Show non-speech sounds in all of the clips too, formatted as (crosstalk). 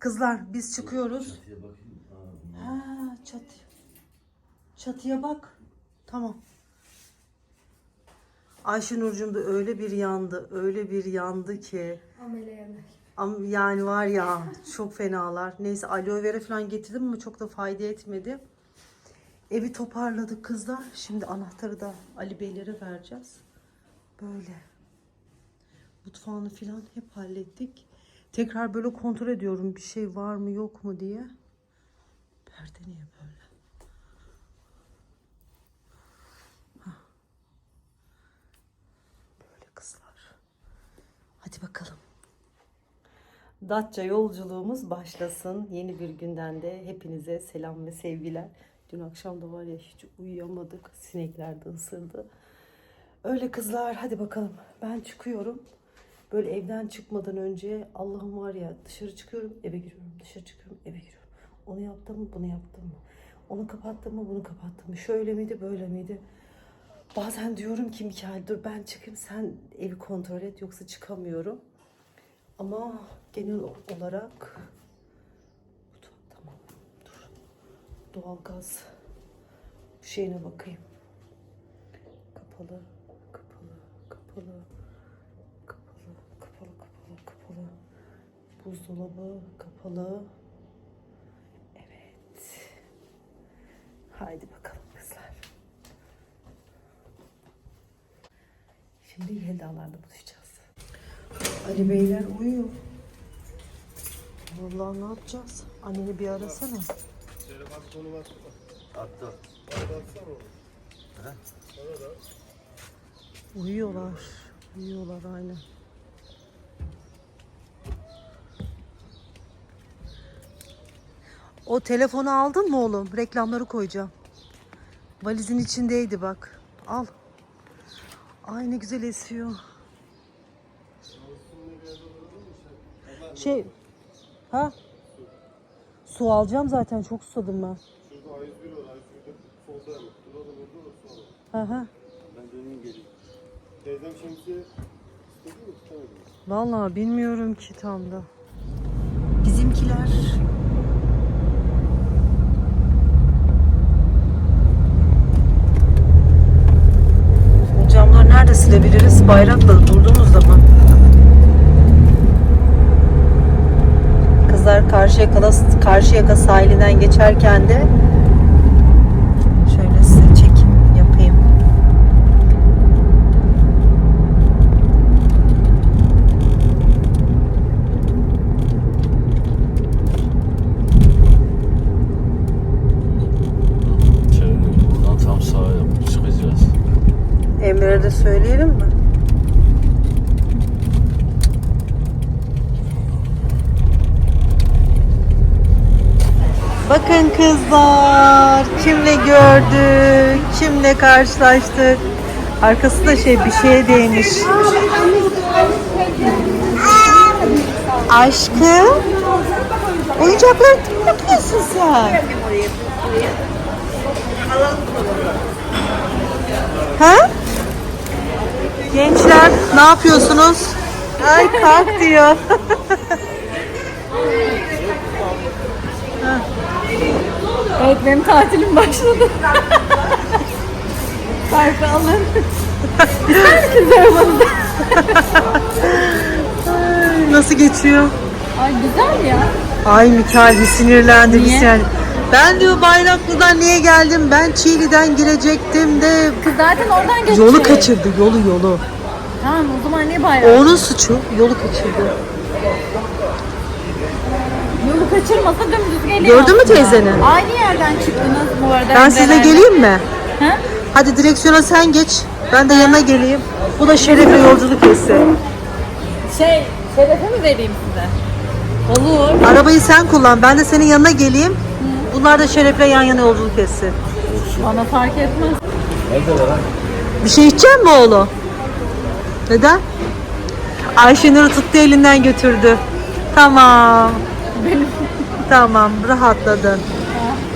Kızlar biz çıkıyoruz. Çatıya bakayım. Aa, bunlar- Ha çatı. Çatıya bak. Tamam. Ayşenur'cum da öyle bir yandı, öyle bir yandı ki. Ameliyat. Am- Yani var ya çok fenalar. Neyse aloe vera falan getirdim ama çok da fayda etmedi. Evi toparladık kızlar. Şimdi anahtarı da Ali Beylere vereceğiz. Böyle. Mutfağını falan hep hallettik. Tekrar böyle kontrol ediyorum bir şey var mı yok mu diye. Perde niye böyle? Hah. Böyle kızlar. Hadi bakalım. Datça yolculuğumuz başlasın. Yeni bir günden de hepinize selam ve sevgiler. Dün akşam da var ya hiç uyuyamadık. Sinekler de ısırdı. Öyle kızlar hadi bakalım. Ben çıkıyorum. Böyle evden çıkmadan önce Allah'ım var ya dışarı çıkıyorum eve giriyorum. Dışarı çıkıyorum eve giriyorum. Onu yaptım mı bunu yaptım mı? Onu kapattım mı bunu kapattım mı? Şöyle miydi böyle miydi? Bazen diyorum ki Mikael dur ben çıkayım sen evi kontrol et yoksa çıkamıyorum. Ama genel olarak tamam. Dur. Doğalgaz şeyine bakayım. Kapalı, kapalı, kapalı, kapalı, kapalı, kapalı. Buzdolabı kapalı. Evet. Haydi bakalım kızlar. Şimdi Yelda'larla buluşacağız. Ali Beyler uyuyor. Vallahi ne yapacağız? Anneni bir arasana. Attı. Uyuyorlar. Uyuyorlar aynen. O telefonu aldın mı oğlum? Reklamları koyacağım. Valizin içindeydi bak. Al. Ay ne güzel esiyor. Şey, ha? Su alacağım zaten çok susadım ben. Şurada A101 var. A101'de solda hemen. Duralım orada da sonra. Hı hı. Ben döneyim geleyim. Teyzem şemsiye? Vallahi bilmiyorum ki tam da. Bizimkiler Bayrakla durduğumuzda mı? Kızlar Karşıyaka, Karşıyaka sahilinden geçerken de şöyle size çekim yapayım. Şey, buradan tam sağa çıkacağız. Emre'ye de söyleyelim mi? Bakın kızlar, kimle gördük, kimle karşılaştık. Arkası da şey bir şeye değmiş. Aşkım, oyuncakları bakıyorsun sen? Ha? Gençler ne yapıyorsunuz? Ay kalk diyor. (laughs) Evet benim tatilim başladı. Parkı alın. Herkes arabanızda. Nasıl geçiyor? Ay güzel ya. Ay Mikael bir sinirlendi bir Niye? sinirlendi. Ben diyor Bayraklı'dan niye geldim? Ben Çiğli'den girecektim de Kız zaten oradan geçecek. yolu kaçırdı yolu yolu. Tamam o zaman niye bayram? Onun suçu yolu kaçırdı. Kaçırmasa dümdüz geliyor. Gördün mü aslında. teyzeni? Aynı yerden çıktınız bu arada. Ben sizle Emre'lerle. geleyim mi? Ha? Hadi direksiyona sen geç. Ben de yanına geleyim. Bu da şerefe yolculuk etsin. Şey, şerefe mi vereyim size? Olur. Arabayı sen kullan. Ben de senin yanına geleyim. Bunlar da şerefle yan yana yolculuk etsin. Bana fark etmez. Bir şey içecek mi oğlum? Neden? Ayşenur'u tuttu elinden götürdü. Tamam. Tamam rahatladın.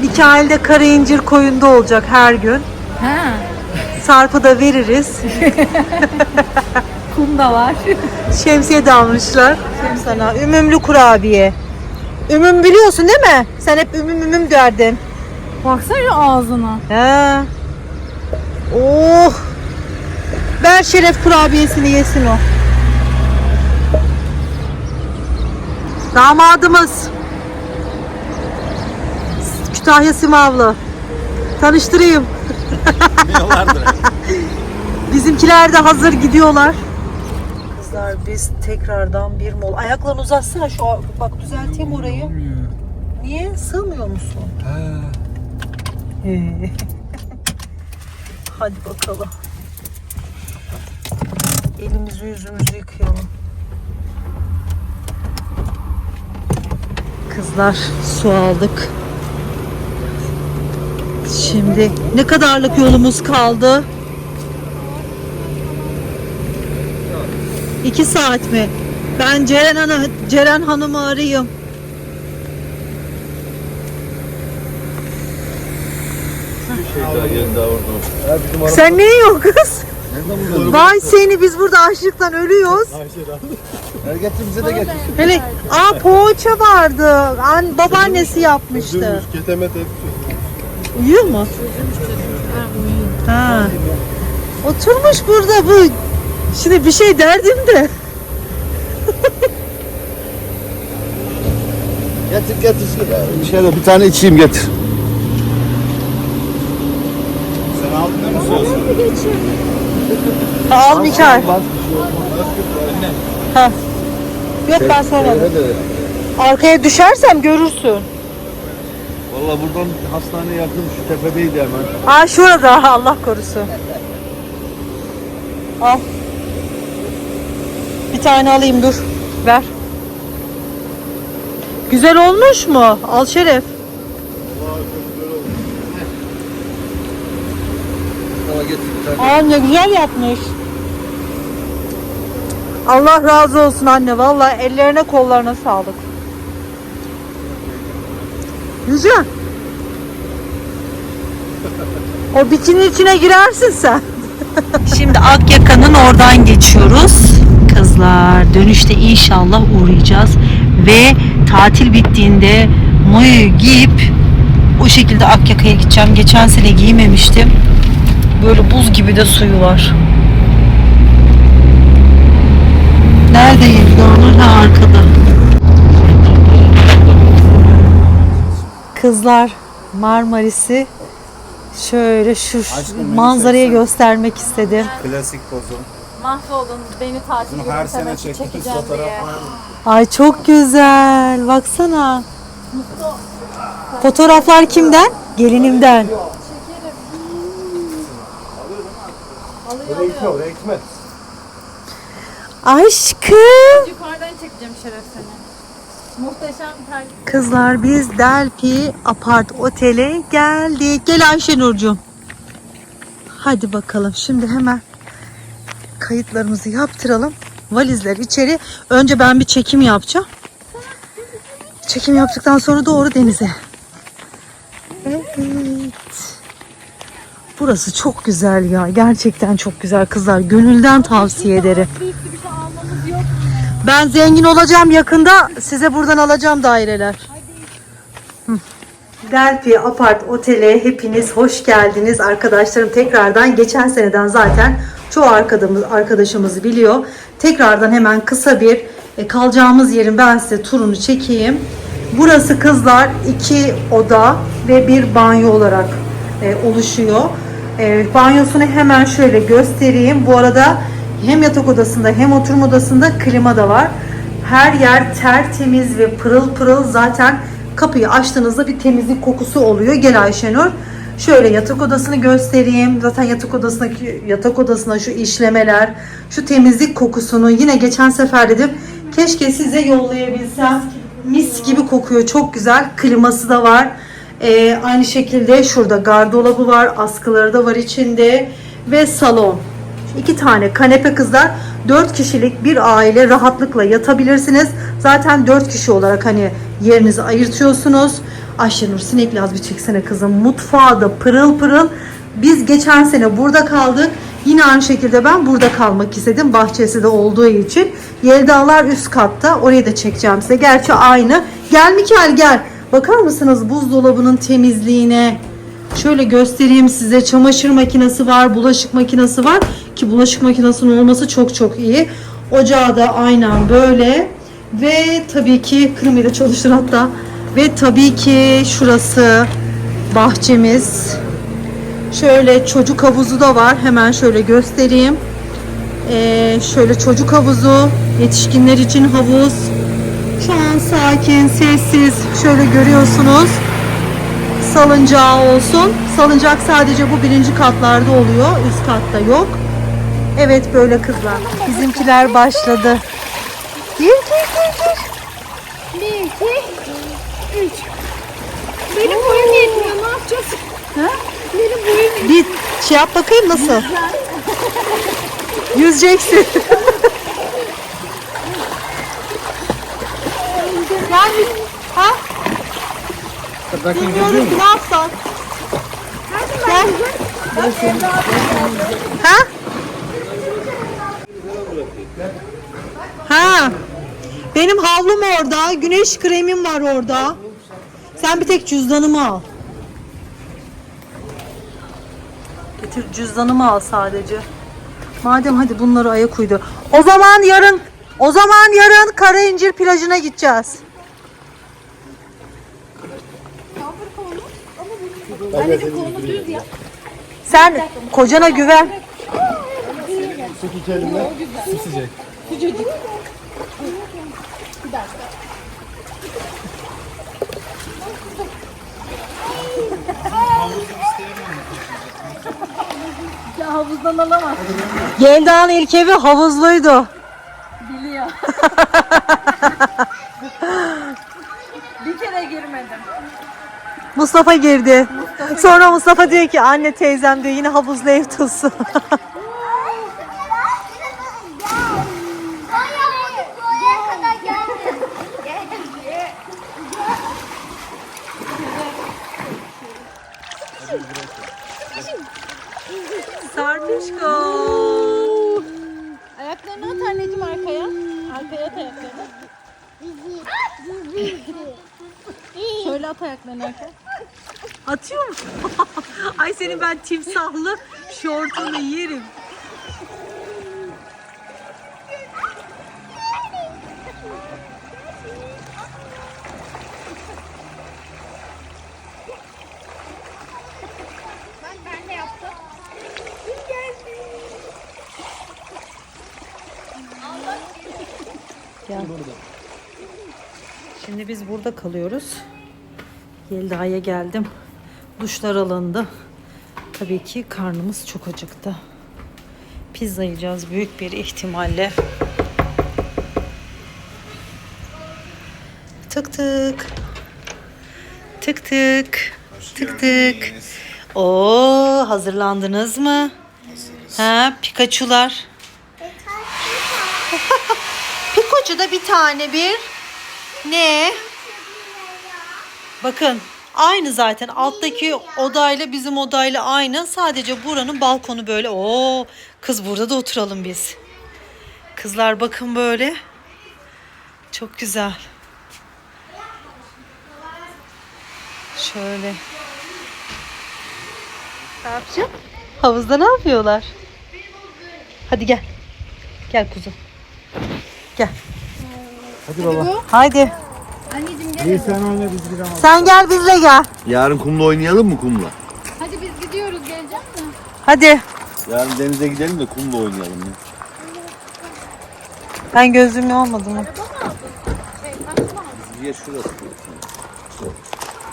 Mikail de kara incir koyunda olacak her gün. Ha. Sarp'ı da veririz. (laughs) Kum da var. Şemsiye de almışlar. Sana ümümlü kurabiye. Ümüm biliyorsun değil mi? Sen hep ümüm ümüm derdin. Baksana ağzına. He. Oh. Ver şeref kurabiyesini yesin o. Damadımız. Kütahya Simavlı. Tanıştırayım. (laughs) Bizimkiler de hazır gidiyorlar. Kızlar biz tekrardan bir mol. Ayaklarını uzatsana şu bak düzelteyim orayı. Niye? Sığmıyor musun? He. (laughs) Hadi bakalım. Elimizi yüzümüzü yıkayalım. Kızlar su aldık. Şimdi ne kadarlık yolumuz kaldı? İki saat mi? Ben Ceren, Hanım, Ceren Hanım'ı arayayım. Sen ne yiyorsun kız? Vay seni biz burada açlıktan ölüyoruz. Her getir bize de getir. Hele aa poğaça vardı. An babaannesi yapmıştı. Ketemet hep. Uyuyor mu? Ha. Oturmuş burada bu. Şimdi bir şey derdim de. (laughs) Getir getir. Bir şey de bir tane içeyim getir. Sen aldın mı Al Mikael. Ha. Yok ben sonra. Arkaya düşersem görürsün. Valla buradan hastane yakın şu tepedeydi hemen. Aa şurada (laughs) Allah korusun. Al. Bir tane alayım dur. Ver. Güzel olmuş mu? Al Şeref. Aa ne güzel yapmış. Allah razı olsun anne. Vallahi ellerine kollarına sağlık. Yüce. O bikinin içine girersin sen. Şimdi Akyaka'nın oradan geçiyoruz. Kızlar dönüşte inşallah uğrayacağız. Ve tatil bittiğinde Moyu giyip o şekilde Akyaka'ya gideceğim. Geçen sene giymemiştim. Böyle buz gibi de suyu var. Neredeyiz? Doğru ha arkada. Kızlar Marmaris'i şöyle şu manzarayı göstermek istedim. Klasik pozu. Mahvoldun beni tatil Bunu her sene çektiğimiz çekeceğim fotoğraf diye. Ay çok güzel. Baksana. Fotoğraflar kimden? Gelinimden. Gitme. Aşkım. Yukarıdan çekeceğim şeref seni. Muhteşem terk. Kızlar biz Delphi Apart Otel'e geldik. Gel Ayşenurcuğum. Hadi bakalım şimdi hemen kayıtlarımızı yaptıralım. Valizler içeri. Önce ben bir çekim yapacağım. Çekim yaptıktan sonra doğru denize. Evet. Burası çok güzel ya. Gerçekten çok güzel kızlar. Gönülden tavsiye ederim. Ben zengin olacağım yakında. Size buradan alacağım daireler. Delphi Apart Otel'e hepiniz hoş geldiniz. Arkadaşlarım tekrardan geçen seneden zaten çoğu arkadaşımız, arkadaşımız biliyor. Tekrardan hemen kısa bir e, kalacağımız yerin ben size turunu çekeyim. Burası kızlar iki oda ve bir banyo olarak e, oluşuyor. E, banyosunu hemen şöyle göstereyim. Bu arada hem yatak odasında hem oturma odasında klima da var. Her yer tertemiz ve pırıl pırıl zaten kapıyı açtığınızda bir temizlik kokusu oluyor. Gel Ayşenur. Şöyle yatak odasını göstereyim. Zaten yatak odasındaki yatak odasına şu işlemeler, şu temizlik kokusunu yine geçen sefer dedim. Keşke size yollayabilsem. Mis gibi kokuyor. Çok güzel. Kliması da var. Ee, aynı şekilde şurada gardırobı var. Askıları da var içinde. Ve salon. İki tane kanepe kızlar. Dört kişilik bir aile rahatlıkla yatabilirsiniz. Zaten dört kişi olarak hani yerinizi ayırtıyorsunuz. Ayşenur sinekli az bir çeksene kızım. Mutfağı da pırıl pırıl. Biz geçen sene burada kaldık. Yine aynı şekilde ben burada kalmak istedim. Bahçesi de olduğu için. Yeldağlar üst katta. Orayı da çekeceğim size. Gerçi aynı. Gel Mikael gel. Bakar mısınız buzdolabının temizliğine? Şöyle göstereyim size. Çamaşır makinesi var, bulaşık makinesi var. Ki bulaşık makinesinin olması çok çok iyi. Ocağı da aynen böyle. Ve tabii ki klimayı da çalıştır hatta. Ve tabii ki şurası bahçemiz. Şöyle çocuk havuzu da var. Hemen şöyle göstereyim. Ee, şöyle çocuk havuzu, yetişkinler için havuz. Şu an sakin, sessiz. Şöyle görüyorsunuz. Salıncağı olsun. Salıncak sadece bu birinci katlarda oluyor. Üst katta yok. Evet böyle kızlar. Bizimkiler başladı. Gir gir gir gir. Bir, iki, üç. Benim boyum yetmiyor. Ne yapacağız? Ha? Benim boyum Bir şey yap bakayım nasıl? Yüzeceksin. (laughs) yani ha? Bilmiyorum ki ne yapsak. Gel. Ha? Ha. Benim havlum orada. Güneş kremim var orada. Sen bir tek cüzdanımı al. Getir cüzdanımı al sadece. Madem hadi bunları ayak uydu. O zaman yarın o zaman yarın Karayincir plajına gideceğiz. Sen kocana güven. Sık iki elimle. ya havuzdan alamaz. Yelda'nın ilk evi havuzluydu. Biliyor. (laughs) bir kere girmedim. Mustafa girdi. Sonra Mustafa diyor ki anne teyzem diyor yine havuzlu ev tutsun. (laughs) Buraya kadar geldim. Sarpişko. Ayaklarını at anneciğim arkaya. Arkaya at ayaklarını. Şöyle at ayaklarını arkaya. Atıyor mu? Ay senin ben timsahlı şortunu yerim. Ben de yaptım. Şimdi biz burada kalıyoruz. Yelda'ya geldim. Duşlar alındı. Tabii ki karnımız çok acıktı. Pizza yiyeceğiz büyük bir ihtimalle. Tık tık. Tık tık. Tık tık. Oo, hazırlandınız mı? Ha, Pikachu'lar. Pikachu da bir tane bir. Ne? Bakın aynı zaten alttaki odayla bizim odayla aynı. Sadece buranın balkonu böyle. Oo kız burada da oturalım biz. Kızlar bakın böyle. Çok güzel. Şöyle. Ne yapacağım? Havuzda ne yapıyorlar? Hadi gel. Gel kuzum. Gel. Hadi baba. Haydi. Anneciğim gel. İyi sen oyna biz bir ama. Sen gel bizle gel. Yarın kumla oynayalım mı kumla? Hadi biz gidiyoruz. Gelecek mi? Hadi. Yarın denize gidelim de kumla oynayalım. ya. Ben gözlüğümü almadım. mı? Yer şurası.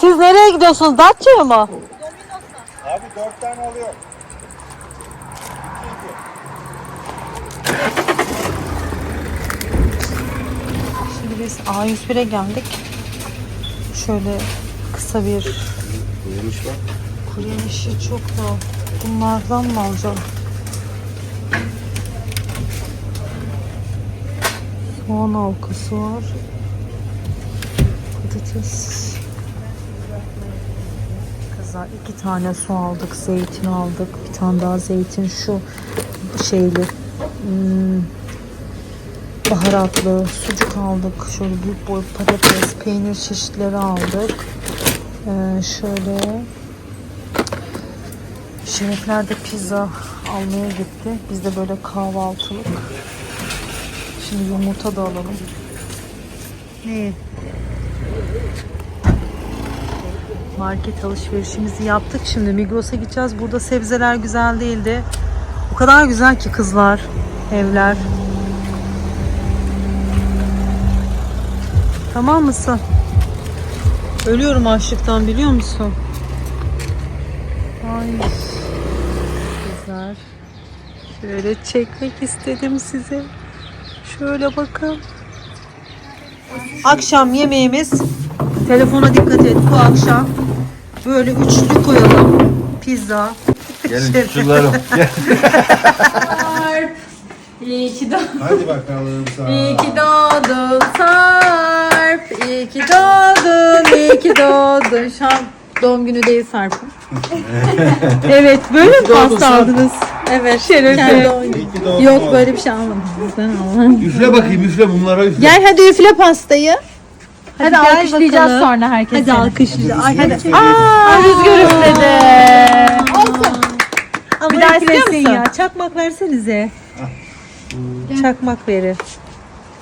Siz nereye gidiyorsunuz? Datça'ya mı? Abi dört tane alıyor. Şimdi biz A101'e geldik. Şöyle kısa bir Buyurmuş bak. kuru yemişi çok da bunlardan mı alacağım? Soğan halkası var. Patates. Kızlar iki tane su aldık, zeytin aldık. Bir tane daha zeytin şu şeyli hmm, baharatlı sucuk aldık. Şöyle büyük boy patates, peynir çeşitleri aldık. Ee, şöyle Şerefler de pizza almaya gitti. Biz de böyle kahvaltılık. Şimdi yumurta da alalım. Ne? Market alışverişimizi yaptık. Şimdi Migros'a gideceğiz. Burada sebzeler güzel değildi. O kadar güzel ki kızlar, evler. Tamam mısın? Ölüyorum açlıktan biliyor musun? Ay. Kızlar. Şöyle çekmek istedim size. Şöyle bakın. Akşam yemeğimiz telefona dikkat et bu akşam böyle üçlü koyalım. Pizza. Gelin çocuklarım. Gel. (laughs) İyi ki doğdun. Hadi bakalım sağ İyi ki doğdun Sarp. Ki doğdun. İyi ki doğdun. Şu an doğum günü değil Sarp'ın. (laughs) Evet böyle mi pasta aldınız? Evet. Şerefe. Kendi doğum İyi günü. ki doğdun. Yok böyle bir şey almadım. (laughs) üfle bakayım üfle bunlara üfle. Gel hadi üfle pastayı. Hadi, gel alkışlayacağız bakalım. sonra herkese. Hadi alkışlayacağız. Ay, hadi. Aa, rüzgar üfledi. Ama Bir daha üflesin istiyor musun? ya. Çakmak versenize. Çakmak verin.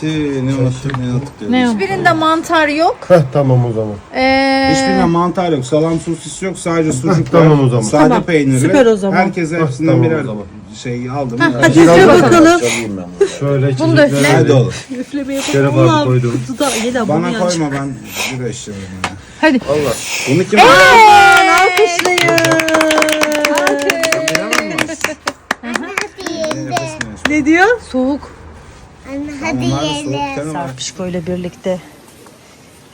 Tüh ne unuttuk ne unuttuk diyoruz. Ne Hiçbirinde mantar yok. Heh, tamam o zaman. Ee, Hiçbirinde mantar yok, salam sosis yok, sadece sucuk tamam var. o zaman. Sade Tamam, peynirli. süper o zaman. Herkese hepsinden tamam o birer zaman. şey aldım. Hadi üfle bakalım. Şöyle Bunu da üfle. Hadi oğlum. Üfleme yapalım. Şeref abi kutuda Yela Bana yanlış. koyma ben bira içiyorum. Yani. Hadi. Allah. Bunu kim Aman, alkışlayın. Ne diyor? Soğuk. Hadi yiyelim. Sarpişko ile birlikte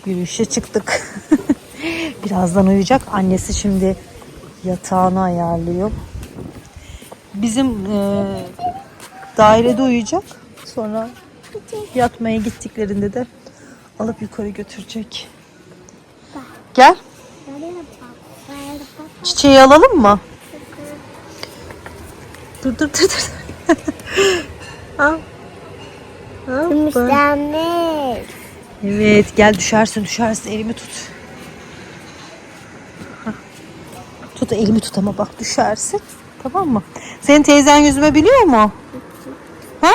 yürüyüşe çıktık. (laughs) Birazdan uyuyacak. Annesi şimdi yatağını ayarlıyor. Bizim e, dairede uyuyacak. Sonra yatmaya gittiklerinde de alıp yukarı götürecek. Gel. Çiçeği alalım mı? Dur dur dur dur. (laughs) Al. Müstemel. Evet gel düşersin düşersin elimi tut. Tut elimi tut ama bak düşersin. Tamam mı? Senin teyzen yüzme biliyor mu? Ha?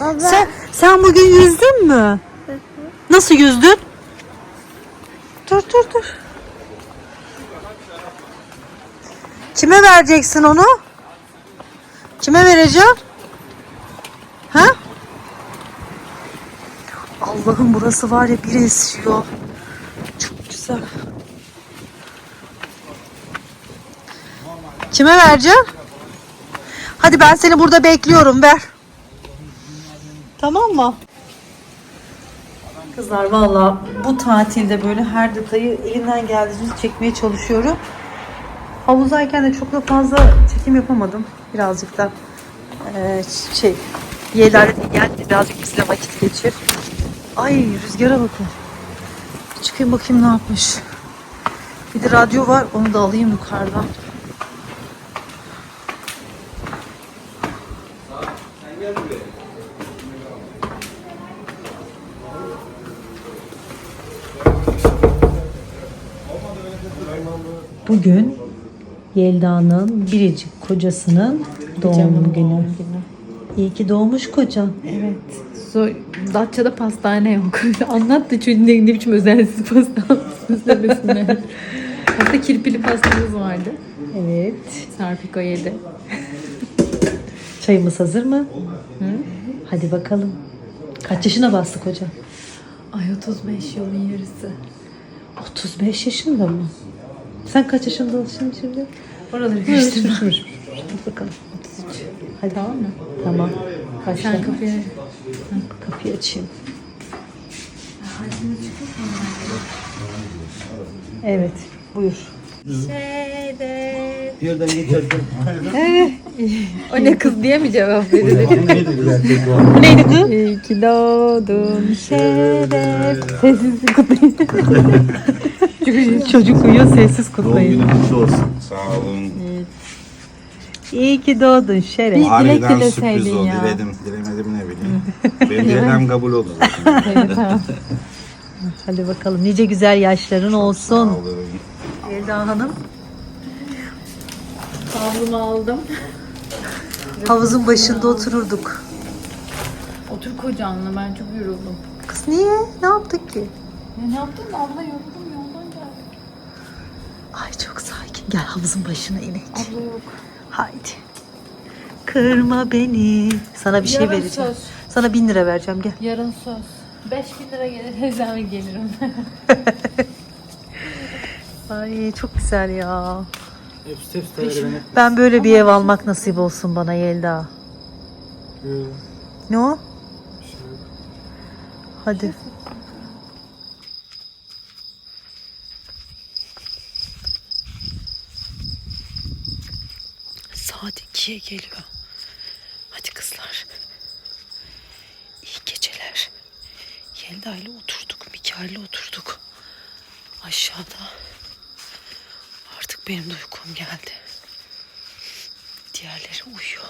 Baba. Sen, sen bugün yüzdün mü? Nasıl yüzdün? Dur dur dur. Kime vereceksin onu? Kime vereceksin? Ha? Allah'ım burası var ya bir esiyor. Çok güzel. Kime vereceksin? Hadi ben seni burada bekliyorum ver. Tamam mı? Kızlar valla bu tatilde böyle her detayı elimden geldiğince çekmeye çalışıyorum. Havuzdayken de çok da fazla çekim yapamadım. Birazcık da eee, şey Yeğler'e de gel birazcık bizle vakit geçir. Ay rüzgara bakın. Çıkayım bakayım ne yapmış. Bir de radyo var onu da alayım yukarıdan. Bugün Yelda'nın biricik kocasının doğum günü. İyi ki doğmuş kocan. Evet. So, Datça'da pastane yok. (laughs) Anlat da çünkü ne, ne biçim özensiz pasta almışsınız (laughs) demesinler. Hatta kirpili pastamız vardı. Evet. Sarpiko yedi. (laughs) Çayımız hazır mı? Hadi bakalım. Kaç yaşına bastı koca? Ay 35 yılın yarısı. 35 yaşında mı? Sen kaç yaşındasın şimdi? Oraları karıştırma. Bakalım. 33. Hadi Tamam mı? Tamam. Başla. Sen kapıya... Kapıyı açayım. Evet. Buyur. Yerden geçerken. O ne kız diye mi cevap verilir? Bu neydi kız? İyi ki doğdun şeref. Sessizlik kutlayın. Çocuk uyuyor sessiz Doğum kutlayın. günün kutlu olsun. Sağ olun. İyi ki doğdun Şeref. Bir dilek dileseydin ya. Diledim. Dilemedim ne. Benim dilemem kabul oldu zaten. (laughs) Evet. Hadi bakalım nice güzel yaşların Sağ olsun. olun. Elda Hanım Havlumu aldım. havuzun başında otururduk. Otur kocanla ben çok yoruldum. Kız niye? Ne yaptık ki? Ya ne yaptın abla yoruldum yoldan geldim. Ay çok sakin. Gel havuzun başına inek. Abla yok. Haydi. Kırma beni. Sana bir şey Yarın vereceğim. söz. Sana bin lira vereceğim gel. Yarın söz. 5000 lira gelir teyzeme gelirim. (laughs) Ay çok güzel ya. Hepsi hepsi de beni. Ben böyle bir ev almak nasip olsun bana Yelda. Ne o? Hadi. Saat 2'ye geliyor. Hadi kızlar. İyi geceler. Yelda ile oturduk, Mika ile oturduk. Aşağıda. Artık benim de uykum geldi. Diğerleri uyuyor.